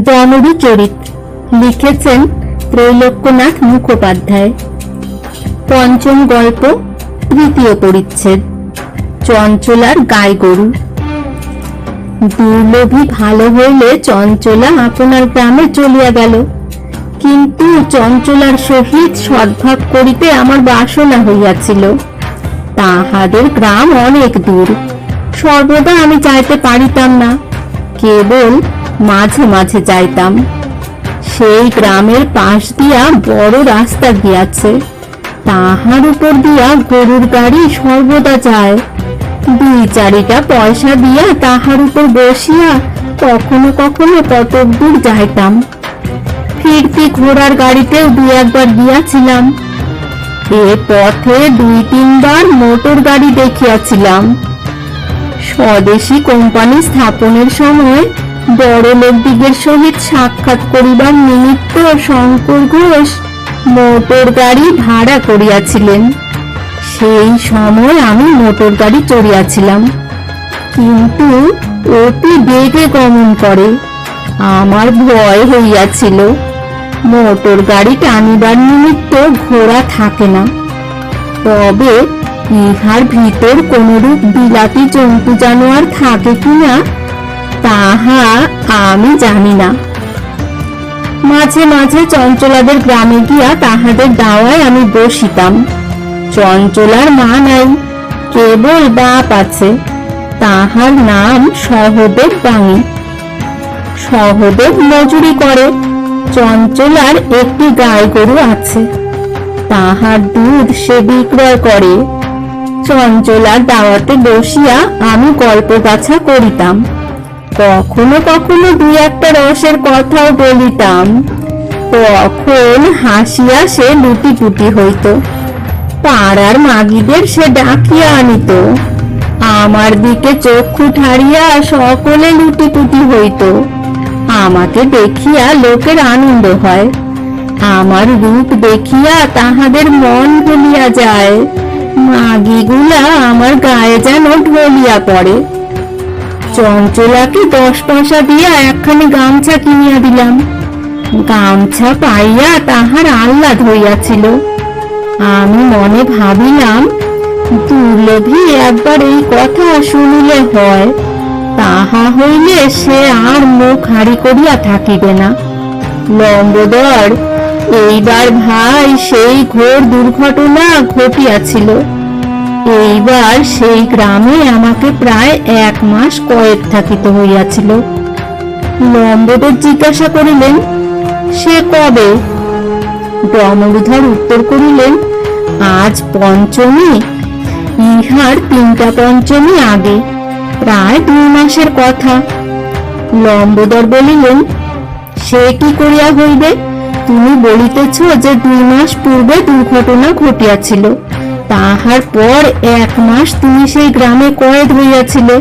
জনরী চরিত। লিখেছেন ত্রৈলোক্যনাথ মুখোপাধ্যায়। পঞ্চম গল্প তৃতীয় পরিচ্ছেদ। চঞ্চলার গাই গরু। দুর্লভী ভালো হইলে চঞ্চলা আপনার গ্রামে চলিয়া গেল। কিন্তু চঞ্চলার সহিত সদ্ভাব করিতে আমার বাসনা হইয়াছিল। তাহাদের গ্রাম অনেক দূর। সর্বদা আমি যাইতে পারিতাম না। কেবল মাঝে মাঝে যাইতাম। সেই গ্রামের পাশ দিয়া বড় রাস্তা গিয়াছে। তাহার উপর দিয়া গরুর গাড়ি সর্বদা যায়। দুই চারিটা পয়সা দিয়া তাহার উপর বসিয়া কখনো কখনো কতক দূর যাইতাম। ফিরতি ঘোড়ার গাড়িতেও দু একবার গিয়াছিলাম। এ পথে দুই তিনবার মোটর গাড়ি দেখিয়াছিলাম। স্বদেশী কোম্পানি স্থাপনের সময় বড় লোকদিগের সহিত সাক্ষাৎ করিবার নিমিত্ত শঙ্কর ঘোষ মোটর গাড়ি ভাড়া করিয়াছিলেন। সেই সময় আমি মোটর গাড়ি চড়িয়াছিলাম। কিন্তু অতি বেগে গমন করে আমার ভয় হইয়াছিল। মোটর গাড়ি টানিবার নিমিত্ত ঘোড়া থাকে না। তবে ইহার ভিতর কোনরূপ বিলাতি জন্তু জানোয়ার থাকে কিনা তাহা আমি জানি না। মাঝে মাঝে চঞ্চলাদের গ্রামে গিয়া তাহাদের দাওয়ায় আমি বসিতাম। চঞ্চলার মা নাই, কেবল বাপ আছে। তাহার নাম সহদেব বাঙি সহদেব মজুরি করে, চঞ্চলার একটি গাই গরু আছে। তাহার দুধ সে বিক্রয় করে। চঞ্চলার দাওয়াতে বসিয়া আমি গল্প গাছা করিতাম। কখনো কখনো দুই একটা রসের কথাও বলিতাম। তখন হাসিয়া সে লুটিপুটি হইত। পাড়ার মাগিদের সে ডাকিয়া আনিত। আমার দিকে চক্ষু ঠাড়িয়া সকলে লুটি লুটিপুটি হইত। আমাকে দেখিয়া লোকের আনন্দ হয়। আমার রূপ দেখিয়া তাহাদের মন ভুলিয়া যায়। মাগিগুলা আমার গায়ে যেন ঢলিয়া পড়ে। চঞ্চলাকে দশ পয়সা দিয়া একখানি গামছা কিনিয়া দিলাম। গামছা পাইয়া তাহার আহ্লাদ হইয়াছিল। আমি মনে ভাবিলাম, দুর্লভী একবার এই কথা শুনিলে হয়, তাহা হইলে সে আর মুখ হাড়ি করিয়া থাকিবে না। লম্বদর এইবার ভাই সেই ঘোর দুর্ঘটনা ঘটিয়াছিল। এইবার সেই গ্রামে আমাকে প্রায় এক মাস কয়েক থাকিতে হইয়াছিল। লম্বদর জিজ্ঞাসা করিলেন, সে কবে? ব্রহ্মবুধর উত্তর করিলেন, আজ পঞ্চমী। ইহার তিনটা পঞ্চমী আগে, প্রায় দুই মাসের কথা। লম্বদর বলিলেন, সে কি করিয়া হইবে? তুমি বলিতেছ যে দুই মাস পূর্বে দুর্ঘটনা ঘটিয়াছিল। তাহার পর এক মাস তুমি সেই গ্রামে কয়েদ হইয়াছিলে।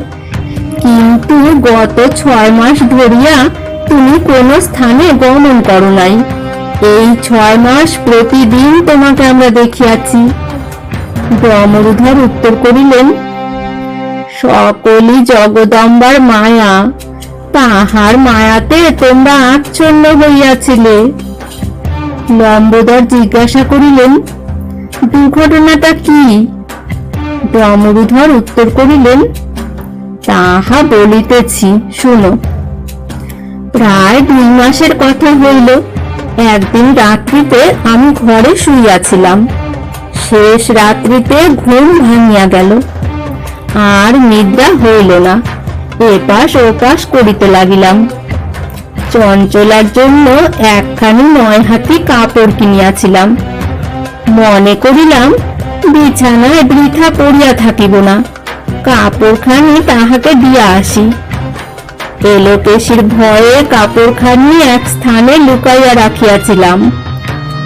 কিন্তু গত ছয় মাস ধরিয়া তুমি কোন স্থানে গমন করো নাই। এই ছয় মাস প্রতিদিন তোমাকে আমরা দেখিয়াছি। ব্রহ্মরুধর উত্তর করিলেন, সকলই জগদম্বার মায়া। তাহার মায়াতে তোমরা আচ্ছন্ন হইয়াছিলে। লম্বোদর জিজ্ঞাসা করিলেন দুর্ঘটনাটা কি? ব্রহ্মরুধর উত্তর করিলেন, তাহা বলিতেছি, শুনো। প্রায় দুই মাসের কথা হইল, একদিন রাত্রিতে আমি ঘরে শুইয়াছিলাম। শেষ রাত্রিতে ঘুম ভাঙিয়া গেল। আর নিদ্রা হইল না, এপাশ ওপাশ করিতে লাগিলাম। চঞ্চলার জন্য একখানি নয় হাতি কাপড় কিনিয়াছিলাম। মনে করিলাম, বিছানায় বৃথা পড়িয়া থাকিব না কাপড়খানি তাহাকে দিয়া আসি। এলোকেশির ভয়ে কাপড়খানি এক স্থানে লুকাইয়া রাখিয়াছিলাম।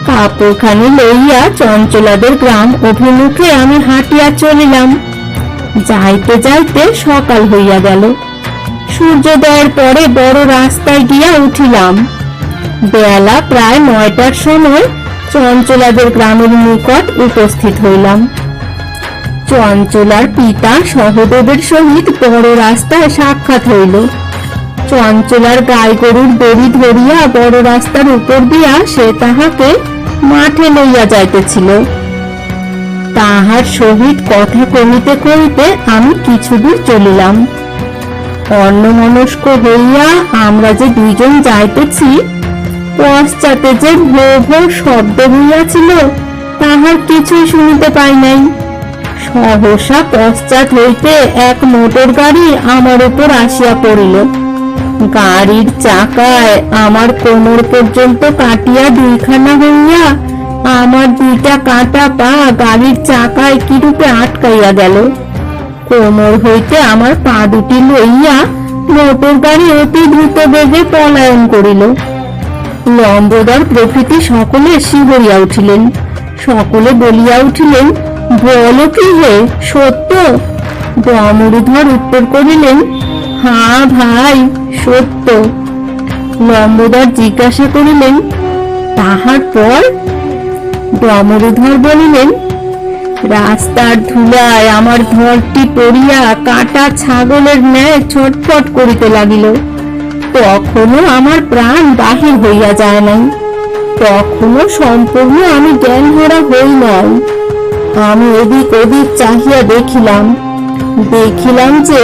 কাপড়খানি লইয়া চঞ্চলাদের গ্রাম অভিমুখে আমি হাঁটিয়া চলিলাম। যাইতে যাইতে সকাল হইয়া গেল। সূর্যোদয়ের পরে বড় রাস্তায় গিয়া উঠিলাম। বেলা প্রায় নয়টার সময় চঞ্চলাদের গ্রামের নিকট উপস্থিত হইলাম। চঞ্চলার পিতা সহদেবের সহিত বড় রাস্তায় সাক্ষাৎ হইল। চঞ্চলার গাই গরুর দড়ি ধরিয়া বড় রাস্তার উপর দিয়া সে তাহাকে মাঠে লইয়া যাইতেছিল। তাহার সহিত কথা কমিতে কমিতে আমি কিছু দূর চলিলাম। অন্যমনস্ক হইয়া আমরা যে দুইজন যাইতেছি পশ্চাতে যে ভো ভো শব্দ হইয়াছিল, তাহার কিছুই শুনিতে পাই নাই। সহসা পশ্চাৎ হইতে এক মোটর গাড়ি আমার উপর আসিয়া পড়িল। গাড়ির চাকায় আমার কোমর পর্যন্ত কাটিয়া দুইখানা হইয়া আমার দুইটা কাটা পা গাড়ির চাকায় কিরূপে আটকাইয়া গেল। কোমর হইতে আমার পা দুটি লইয়া মোটর গাড়ি অতি দ্রুত বেগে পলায়ন করিল। লম্বদর প্রভৃতি সকলে শিহরিয়া উঠিলেন। সকলে বলিয়া উঠিলেন, বলো কি হে, সত্য? ডমরুধর উত্তর করিলেন হ্যাঁ ভাই, সত্য। লম্বদর জিজ্ঞাসা করিলেন, তাহার পর? ডমরুধর বলিলেন, রাস্তার ধুলায় আমার ধরটি পড়িয়া কাটা ছাগলের ন্যায় ছটফট করিতে লাগিল। তখনও আমার প্রাণ বাহির হইয়া যায় নাই। তখনও সম্পূর্ণ আমি জ্ঞান হারা হই নাই। আমি এদিক ওদিক চাহিয়া দেখিলাম। দেখিলাম যে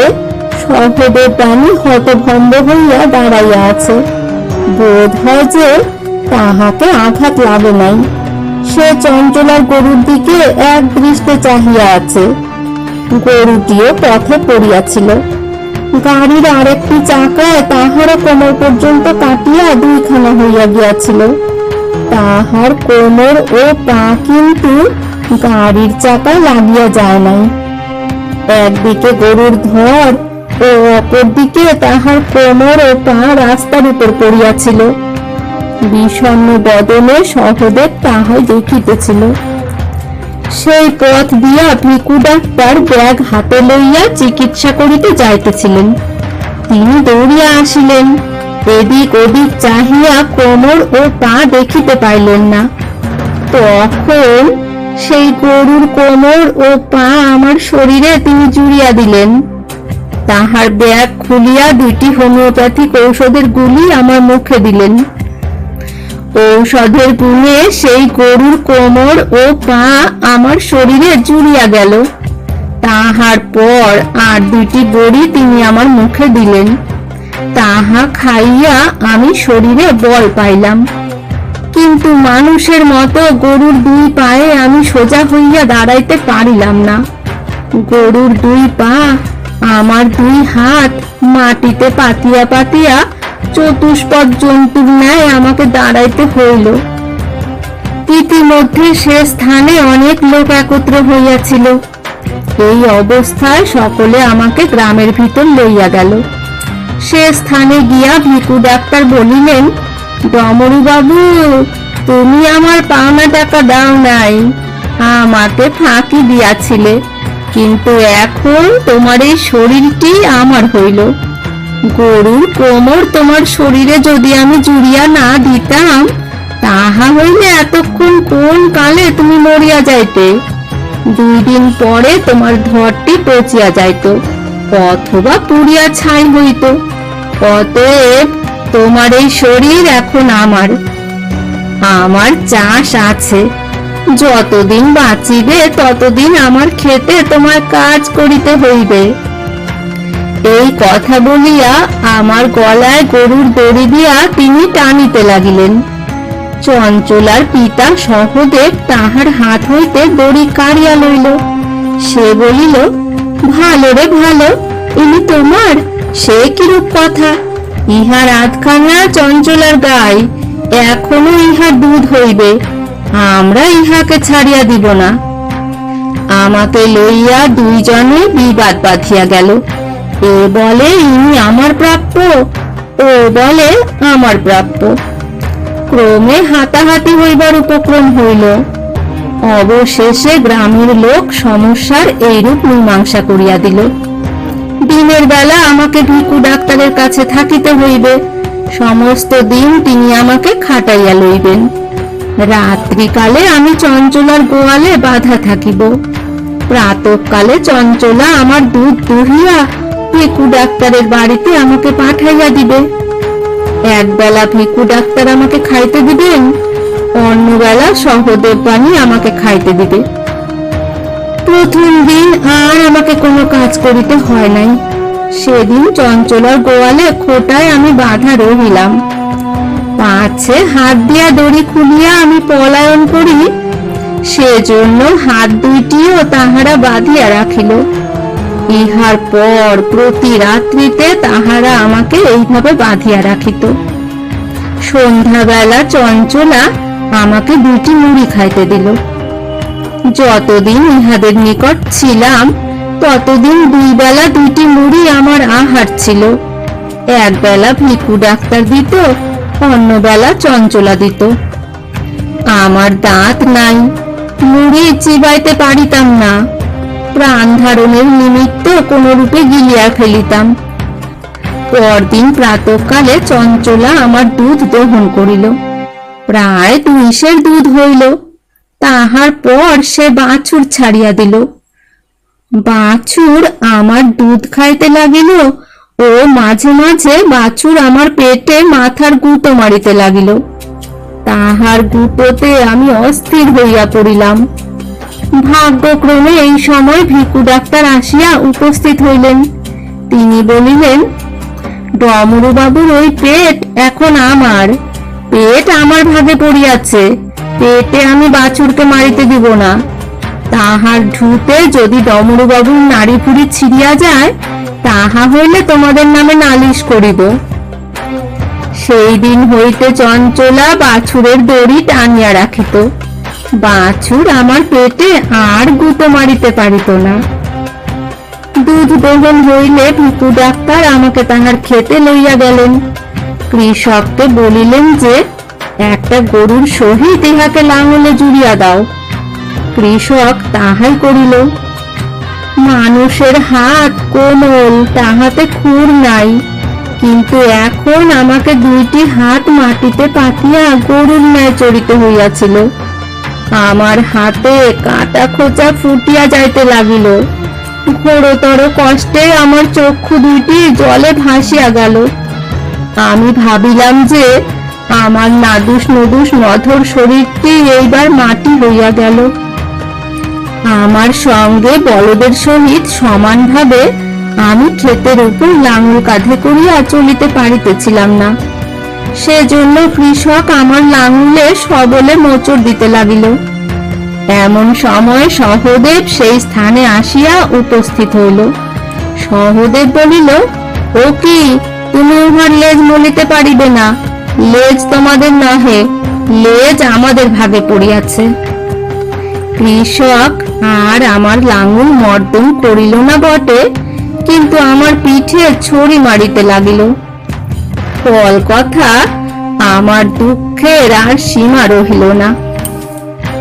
সহদেব প্রাণী হতভম্ব হইয়া দাঁড়াইয়া আছে। বোধ হয় যে তাহাকে আঘাত লাগে নাই। সে চঞ্চলার গরুর দিকে এক দৃষ্টে চাহিয়া আছে। গরুটিও পথে পড়িয়াছিল। গাড়ির আর একটি চাকায় তাহারও কোমর পর্যন্ত কাটিয়া দুইখানা হইয়া গিয়াছিল। তাহার কোমর ও পা কিন্তু গাড়ির চাকা লাগিয়া যায় নাই। একদিকে গরুর ধর ও অপরদিকে তাহার কোমর ও পা রাস্তার উপর পড়িয়াছিল। বিষণ্ণ বদনে সহদেব তাহাই দেখিতেছিল। সেই পথ দিয়া ভিকু ডাক্তার ব্যাগ হাতে লইয়া চিকিৎসা করিতে যাইতেছিলেন। তিনি দৌড়িয়া আসিলেন। এদিক ওদিক চাহিয়া কোমর ও পা দেখিতে পাইলেন না। তখন সেই গরুর কোমর ও পা আমার শরীরে তিনি জুড়িয়া দিলেন। তাহার ব্যাগ খুলিয়া দুইটি হোমিওপ্যাথিক ঔষধের গুলি আমার মুখে দিলেন। ঔষধের গুণে সেই গরুর কোমর ও পা আমার শরীরে জুড়িয়া গেল। তাহার পর আর দুইটি বড়ি তিনি আমার মুখে দিলেন। তাহা খাইয়া আমি শরীরে বল পাইলাম। কিন্তু মানুষের মতো গরুর দুই পায়ে আমি সোজা হইয়া দাঁড়াইতে পারিলাম না। গরুর দুই পা, আমার দুই হাত মাটিতে পাতিয়া পাতিয়া চতুষ্পদ জন্তুর ন্যায় আমাকে দাঁড়াইতে হইল। ইতিমধ্যে সে স্থানে অনেক লোক একত্র হইয়াছিল। এই অবস্থায় সকলে আমাকে গ্রামের ভিতর লইয়া গেল। সে স্থানে গিয়া ভিকু ডাক্তার বলিলেন বাবু তুমি আমার পাওনা টাকা দাও নাই। আমাকে ফাঁকি দিয়াছিলে, কিন্তু এখন তোমার এই শরীরটি আমার হইল। গরুর কোমর তোমার শরীরে যদি আমি জুড়িয়া না দিতাম, তাহা হইলে এতক্ষণ কোন কালে তুমি মরিয়া যাইতে? দুই দিন পরে তোমার ধরটি পচিয়া যাইত, অথবা পুড়িয়া ছাই হইত। অতএব তোমার এই শরীর এখন আমার। আমার চাষ আছে। যতদিন বাঁচিবে, ততদিন আমার খেতে তোমার কাজ করিতে হইবে। কথা বলিয়া আমার গলায় গরুর দড়ি দিয়া তিনি টানিতে লাগিলেন। চঞ্চলার পিতা সহদেব তাহার হাত হইতে দড়ি কাড়িয়া লইল। সে বলিল, ভালো রে ভালো, ইনি তোমার? সে কিরূপ কথা? ইহার আধখানা চঞ্চলার গাই, এখনও ইহার দুধ হইবে। আমরা ইহাকে ছাড়িয়া দিব না। আমাকে লইয়া দুইজনে বিবাদ বাঁধিয়া গেল। এ বলে, ইনি আমার প্রাপ্য ও বলে, আমার প্রাপ্য ক্রমে হাতাহাতি হইবার উপক্রম হইল। অবশেষে গ্রামের লোক সমস্যার এইরূপ মীমাংসা করিয়া দিল। দিনের বেলা আমাকে ভিকু ডাক্তারের কাছে থাকিতে হইবে। সমস্ত দিন তিনি আমাকে খাটাইয়া লইবেন। রাত্রিকালে আমি চঞ্চলার গোয়ালে বাধা থাকিব। প্রাতকালে চঞ্চলা আমার দুধ দুহিয়া ভিকু ডাক্তারের বাড়িতে আমাকে পাঠাইয়া দিবে। একবেলা ভিকু ডাক্তার আমাকে খাইতে দিবেন, অন্যবেলা সহদেব পানি আমাকে খাইতে দিবে। প্রথম দিন আর আমাকে কোনো কাজ করিতে হয় নাই। সেদিন চঞ্চলার গোয়ালে খোটায় আমি বাধা রহিলাম। পাছে হাত দিয়া দড়ি খুলিয়া আমি পলায়ন করি, সেজন্য হাত দুইটিও তাহারা বাঁধিয়া রাখিল। ইহার পর প্রতি রাত্রিতে তাহারা আমাকে এইভাবে বাঁধিয়া রাখিত। সন্ধ্যাবেলা চঞ্চলা আমাকে দুইটি মুড়ি খাইতে দিল। যতদিন ইহাদের নিকট ছিলাম, ততদিন দুই বেলা দুইটি মুড়ি আমার আহার ছিল। এক বেলা ভিকু ডাক্তার দিত অন্য বেলা চঞ্চলা দিত। আমার দাঁত নাই, মুড়ি চিবাইতে পারিতাম না। প্রাণ ধারণের নিমিত্ত কোন রূপে গিলিয়া ফেলিতাম। পরদিন প্রাতকালে চঞ্চলা আমার দুধ দহন করিল। প্রায় দুইশের দুধ হইল। তাহার পর সে বাছুর ছাড়িয়া দিল। বাছুর আমার দুধ খাইতে লাগিল ও মাঝে মাঝে বাছুর আমার পেটে মাথার গুঁতো মারিতে লাগিল। তাহার গুঁতোতে আমি অস্থির হইয়া পড়িলাম। ভাগ্যক্রমে এই সময় ভিকু ডাক্তার আসিয়া উপস্থিত হইলেন। তিনি বলিলেন ডমরু বাবুর ওই পেট এখন আমার। পেট আমার ভাগে পড়িয়াছে। পেটে আমি বাছুরকে মারিতে দিব না। তাহার ঢুতে যদি ডমরু বাবুর নাড়ি ফুড়ি ছিড়িয়া যায়, তাহা হইলে তোমাদের নামে নালিশ করিব। সেই দিন হইতে চঞ্চলা বাছুরের দড়ি টানিয়া রাখিত। বাছুর আমার পেটে আর গুঁতো মারিতে পারিত না। দুধ দহন হইলে ভিকু ডাক্তার আমাকে তাহার খেতে লইয়া গেলেন। কৃষককে বলিলেন যে, একটা গরুর সহিত ইহাকে লাঙলে জুড়িয়া দাও। কৃষক তাহাই করিল, মানুষের হাত কোমল, তাহাতে খুর নাই। কিন্তু এখন আমাকে দুইটি হাত মাটিতে পাতিয়া গরুর ন্যায় চড়িতে হইয়াছিল। আমার হাতে কাটা খোঁচা ফুটিয়া যাইতে লাগিল। ঘোরতর কষ্টে আমার চক্ষু দুইটি জলে ভাসিয়া গেল। আমি ভাবিলাম যে আমার নাদুস নদুস নধর শরীরটি এইবার মাটি হইয়া গেল। আমার সঙ্গে বলদের সহিত সমানভাবে আমি ক্ষেতের উপর লাঙল কাঁধে করিয়া চলিতে পারিতেছিলাম না। সেজন্য কৃষক আমার লাঙলে সবলে মোচড় দিতে লাগিল। এমন সময় সহদেব সেই স্থানে আসিয়া উপস্থিত হইল। সহদেব বলিল, ও কি, তুমি উহার লেজ মলিতে পারিবে না? লেজ তোমাদের নহে, লেজ আমাদের ভাগে পড়িয়াছে। কৃষক আর আমার লাঙল মর্দন করিল না বটে, কিন্তু আমার পিঠে ছড়ি মারিতে লাগিল। ফল কথা, আমার দুঃখের আর সীমা রহিল না।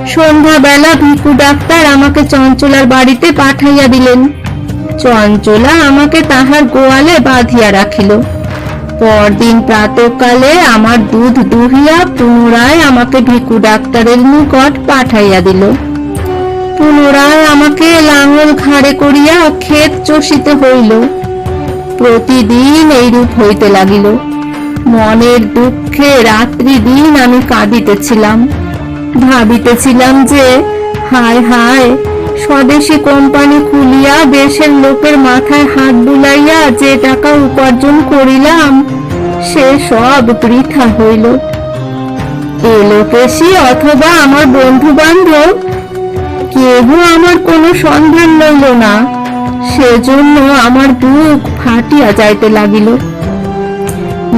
সন্ধ্যাবেলা ভিকু ডাক্তার আমাকে চঞ্চলার বাড়িতে পাঠাইয়া দিলেন। চঞ্চলা আমাকে তাহার গোয়ালে বাঁধিয়া রাখিল। পরদিন প্রাতকালে আমার দুধ দুহিয়া পুনরায় আমাকে ভিকু ডাক্তারের নিকট পাঠাইয়া দিল। পুনরায় আমাকে লাঙল ঘাড়ে করিয়া ক্ষেত চষিতে হইল। প্রতিদিন এইরূপ হইতে লাগিল। মনের দুঃখে রাত্রি দিন আমি কাঁদিতেছিলাম। ভাবিতেছিলাম যে, হায় হায়, স্বদেশী কোম্পানি খুলিয়া দেশের লোকের মাথায় হাত বুলাইয়া যে টাকা উপার্জন করিলাম, সে সব বৃথা হইল। এলোকেশি অথবা আমার বন্ধু বান্ধব কেহ আমার কোনো সন্ধান লইল না। সেজন্য আমার বুক ফাটিয়া যাইতে লাগিল।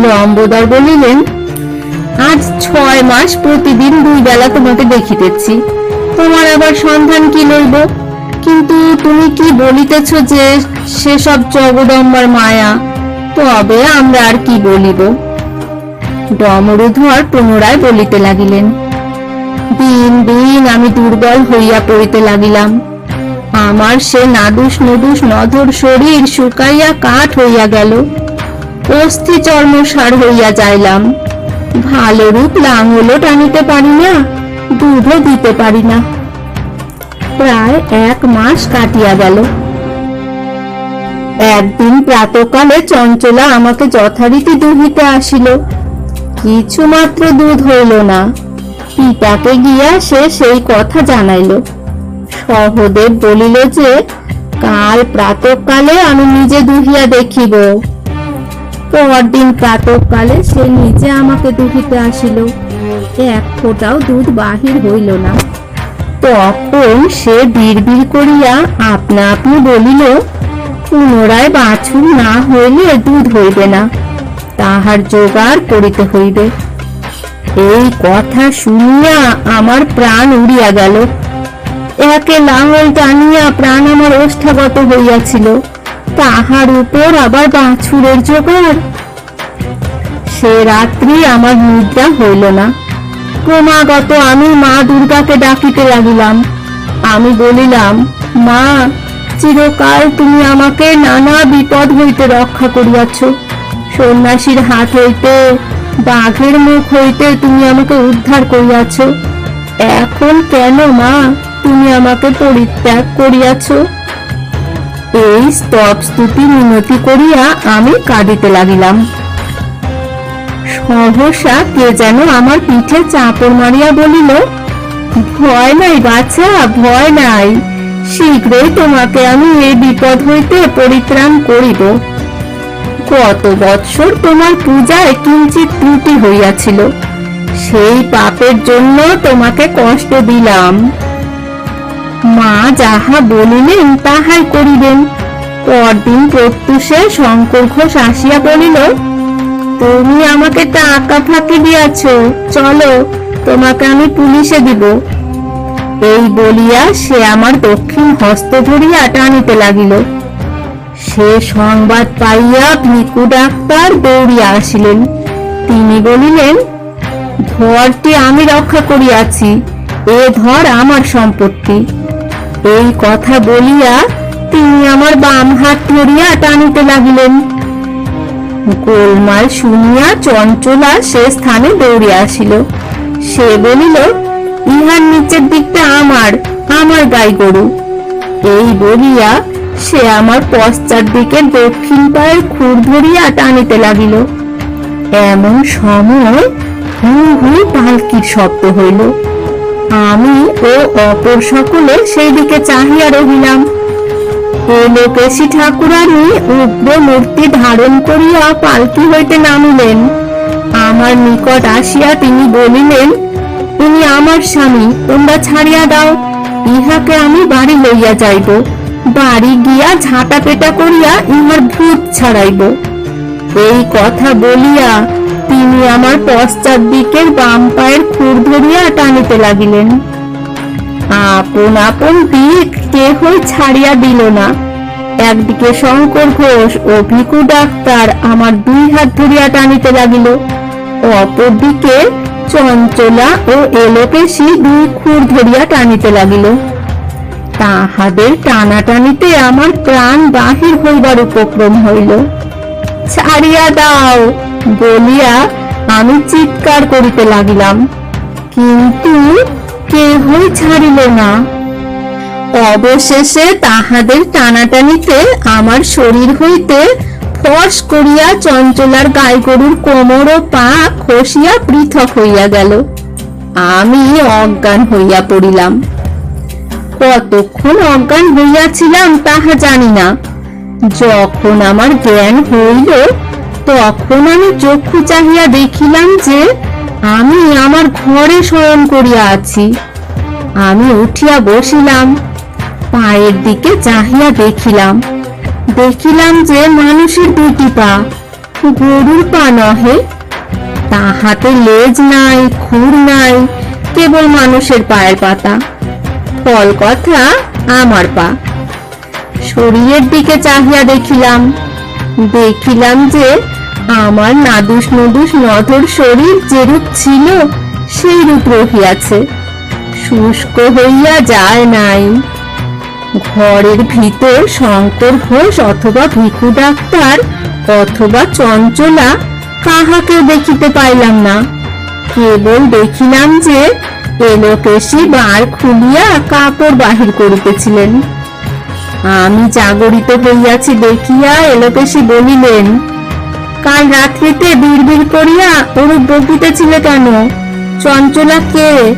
লম্বদর বলিলেন, আজ ছয় মাস প্রতিদিন দুই বেলা তোমাকে দেখিতেছি। তোমার আবার সন্ধান কি লইব? কিন্তু তুমি কি বলিতেছ যে সেসব জগদম্বার মায়া? তবে আমরা আর কি বলিব? ডমরুধর পুনরায় বলিতে লাগিলেন, দিন দিন আমি দুর্বল হইয়া পড়িতে লাগিলাম। আমার সে নাদুস নদুস নধর শরীর শুকাইয়া কাঠ হইয়া গেল। অস্থি চর্মসার হইয়া যাইলাম। ভালো রূপ লাঙলও টানিতে পারি না, দুধও দিতে পারি না। প্রায় এক মাস কাটিয়া গেল। একদিন প্রাতকালে চঞ্চলা আমাকে যথারীতি দুহিতে আসিল। কিছু মাত্র দুধ হইল না, পিতাকে গিয়া সে সেই কথা জানাইল। সহদেব বলিল যে, কাল প্রাতকালে আমি নিজে দুহিয়া দেখিব। পরদিন প্রাতকালে সে নিজে আমাকে দুহিতে আসিল। এক ফোঁটাও দুধ বাহির হইল না। তখন সে বিড়বিড় করিয়া আপনা আপনি বলিল, পুনরায় বাছুর না হইলে দুধ হইবে না, তাহার জোগাড় করিতে হইবে। এই কথা শুনিয়া আমার প্রাণ উড়িয়া গেল। একে লাঙল টানিয়া প্রাণ আমার ওষ্ঠাগত হইয়াছিল। তাহার উপর আবার বাছুরের জোগাড়। সে রাত্রি আমার নিদ্রা হইল না। ক্রমাগত আমি মা দুর্গাকে ডাকিতে লাগিলাম। আমি বলিলাম, মা, চিরকাল তুমি আমাকে নানা বিপদ হইতে রক্ষা করিয়াছ। সন্ন্যাসীর হাত হইতে, বাঘের মুখ হইতে তুমি আমাকে উদ্ধার করিয়াছ। এখন কেন মা, তুমি আমাকে পরিত্যাগ করিয়াছ? এই স্তব মিনতি করিয়া আমি কাঁদিতে লাগিলাম। সহসা কে যেন আমার পিঠে চাপড় মারিয়া বলিল, ভয় নাই বাচ্চা ভয় নাই। শীঘ্রই তোমাকে আমি এই বিপদ হইতে পরিত্রাণ করিব। গত বৎসর তোমার পূজায় কিঞ্চিত ত্রুটি হইয়াছিল। সেই পাপের জন্য তোমাকে কষ্ট দিলাম। মা যাহা বলিলেন তাহাই করিবেন। পরদিন প্রত্যুষে শঙ্কর ঘোষ আসিয়া বলিল, তুমি আমাকে টাকা ফাঁকি দিয়াছ, চলো, তোমাকে আমি পুলিশে দিব। এই বলিয়া সে আমার দক্ষিণ হস্ত ধরিয়া টানিতে লাগিল। সে সংবাদ পাইয়া ভিকু ডাক্তার দৌড়িয়া আসিলেন। তিনি বলিলেন ধরটি আমি রক্ষা করিয়াছি, এ ধর আমার সম্পত্তি। এই কথা বলিয়া তিনি আমার বাম হাত ধরিয়া টানিতে লাগিলেন। গোলমাল শুনিয়া চঞ্চলা সে স্থানে দৌড়িয়া আসিল। সে বলিল, ইহার নিচের দিকটা আমার আমার গাই গরু। এই বলিয়া সে আমার পশ্চাৎ দিকে দক্ষিণ পায়ের খুর ধরিয়া টানিতে লাগিল। এমন সময় হু হু পালকির শব্দ হইল। আমি ও অপর সকলে সেই দিকে চাহিয়া রহিলাম। লোকেশী ঠাকুরানী উগ্র মূর্তি ধারণ করিয়া পালকি হইতে নামিলেন। আমার নিকট আসিয়া তিনি বলিলেন, তুমি আমার স্বামী, তোমরা ছাড়িয়া দাও, ইহাকে আমি বাড়ি লইয়া যাইব। বাড়ি গিয়া ঝাঁটা পেটা করিয়া ইহার ভূত ছাড়াইব। এই কথা বলিয়া তিনি আমার পশ্চাৎ দিকের বাম পায়ের খুর ধরিয়া টানিতে লাগিলেন। আপন আপন দিক কেহই ছাড়িয়া দিল না। একদিকে শঙ্কর ঘোষ ও ভিকু ডাক্তার আমার দুই হাত ধরিয়া টানিতে লাগিল। অপরদিকে চঞ্চলা ও এলোকেশি দুই খুর ধরিয়া টানিতে লাগিল। তাহাদের টানাটানিতে আমার প্রাণ বাহির হইবার উপক্রম হইল। ছাড়িয়া দাও। বলিয়া আমি চিৎকার করিতে লাগিলাম। কিন্তু কেহই ছাড়িল না। অবশেষে তাহাদের টানাটানিতে আমার শরীর হইতে ফস করিয়া চঞ্চলার গাই গরুর কোমর ও পা খসিয়া পৃথক হইয়া গেল। আমি অজ্ঞান হইয়া পড়িলাম। কতক্ষণ অজ্ঞান হইয়াছিলাম তাহা জানি না। যখন আমার জ্ঞান হইল, তখন আমি চক্ষু চাহিয়া দেখিলাম যে আমি আমার ঘরে শয়ন করিয়া আছি। আমি উঠিয়া বসিলাম, পায়ের দিকে চাহিয়া দেখিলাম। দেখিলাম যে মানুষের দুটি পা, গরুর পা নহে, তাহাতে লেজ নাই, খুর নাই, কেবল মানুষের পায়ের পাতা। ফল কথা, আমার পা। শরীরের দিকে চাহিয়া দেখিলাম। দেখিলাম যে আমার নাদুস নদুস নধর শরীর যেরূপ ছিল সেই রূপ রহিয়াছে। শুষ্ক হইয়া যায় নাই। ঘরের ভিতর শঙ্কর ঘোষ অথবা ভিকু ডাক্তার অথবা চঞ্চলা কাহাকে দেখিতে পাইলাম না। কেবল দেখিলাম যে এলোকেশি বার খুলিয়া কাপড় বাহির করিতেছিলেন। আমি জাগরিত হইয়াছি দেখিয়া এলোপেশি বলিলেন, কাল রাত্রিতে বিড়বিড় করিয়া ওরূপ বকিতেছিলে কেন? চঞ্চলা কে?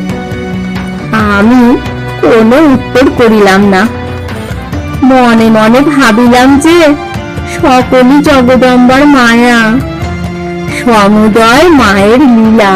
আমি কোনো উত্তর করিলাম না। মনে মনে ভাবিলাম যে সকলই জগদম্বার মায়া। সমুদয় মায়ের লীলা।